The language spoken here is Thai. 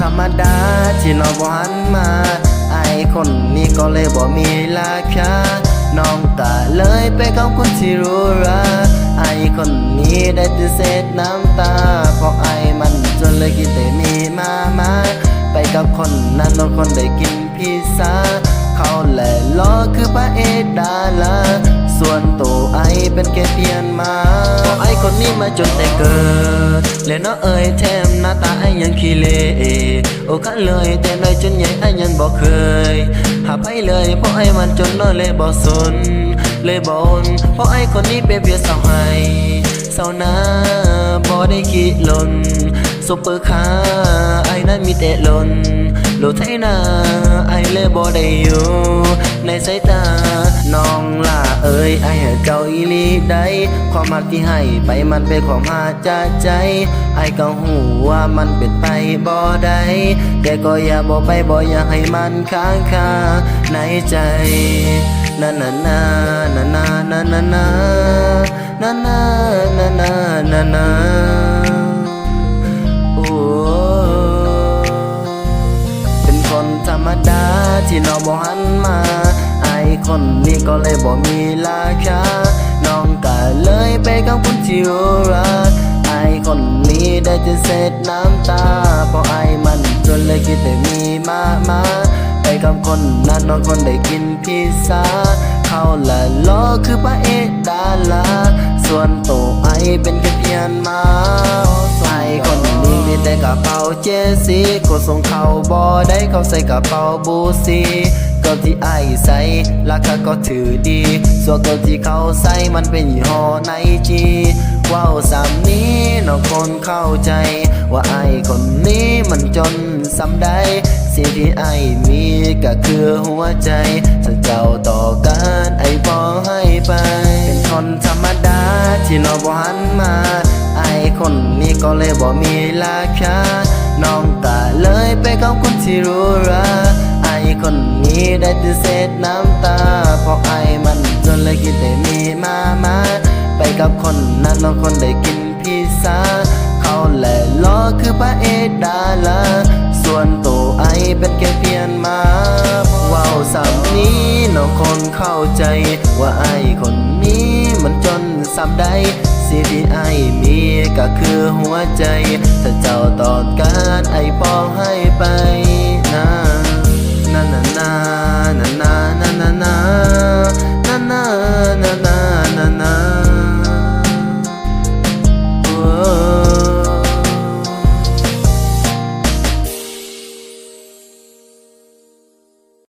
ธรรมดาที่น้องบ่หันมา ไอคนนี้ก็เลยบ่มีราคา น้องก็เลยไปกับคนที่รู้รักไอคนนี้ได้แต่เศษน้ำตา เพราะไอมันจนเลยกินแต่มีมามาไปกับคนนั้นน้องคนได้กินพิซซ่าเขาแหละล้อคือพระเอกดาราส่วนตัวไอเป็นแค่เพียนมา คนนี้มาจนแต่เกิด และน้องเอ่ยแถมหน้าตาไอ้ยังขี้เละโอ้คันเลยแต่น้อยจนใหญ่ไอ้ยังบอกเคยหาไปเลยเพราะไอ้มันจนน้อเลยบอกสน เลยบอนเพราะไอ้คนนี้เป็นเพียงสาวให้สาวนาบ่ได้ขี้หล่นซุปเปอร์คาร์ไอ้นั้นมีแต่หล่น โลดไทนาไอเลยบ่ได้อยู่ ในสายตา น้องล่าเอ้ยไอให้เจ้าอีลีได้ความรักที่ให้ไปมันเป็นความหาจากใจ ไอก็หูว่ามันเป็นไปบ่ได้แต่ก็อย่าบอกไปบ่อย่าให้มันค้างคาในใจนานานานานานานานานานานานา ที่น้องบ่หันมาไอคนนี้ก็เลยบ่มีราคา น้องก็เลยไปกับคนที่รักไอคนนี้ได้แต่เศษน้ำตาเพราะไอมันจนเลยคิดแต่มีมามาไปกับคนนั้นน้องคนได้กินพิซซ่าเขาละล้อคือพระเอกดาราส่วนโตไอเป็นแค่เพียนมา แต่กระเป๋าเจสีกดส่งเขาบ่ได้เขาใส่กระเป๋าบูซีก็ที่ไอใส่ราคาก็ถือดี ส่วนตัวที่เขาใส่มันเป็นยี่ห้อไนจีว้าวสามนี้น้องคนเข้าใจ ว่าไอคนนี้มันจนสำได้สิ่งที่ไอมีก็คือหัวใจฉันเจ้าต่อการไอพอให้ไป เป็นคนธรรมดาที่น้องบ่หันมา คนนี้ก็เลยบ่มีราคาน้องก็เลยไปกับคนที่รู้รักไอคนนี้ได้แต่เศษน้ำตาเพราะไอมันจนเลยคิดแต่มีมามาไปกับคนนั้นน้องคนได้กินพิซซ่าเขาแหละล้อคือพระเอกดาราส่วนตัวไอเป็นแค่เพียนมาว้าวสามนี้น้องคนเข้าใจ ว่าไอคนนี้มันจนสามได้ สิ่งที่ไอมีก็คือหัวใจ ถ้าเจ้าตอดการไอพอให้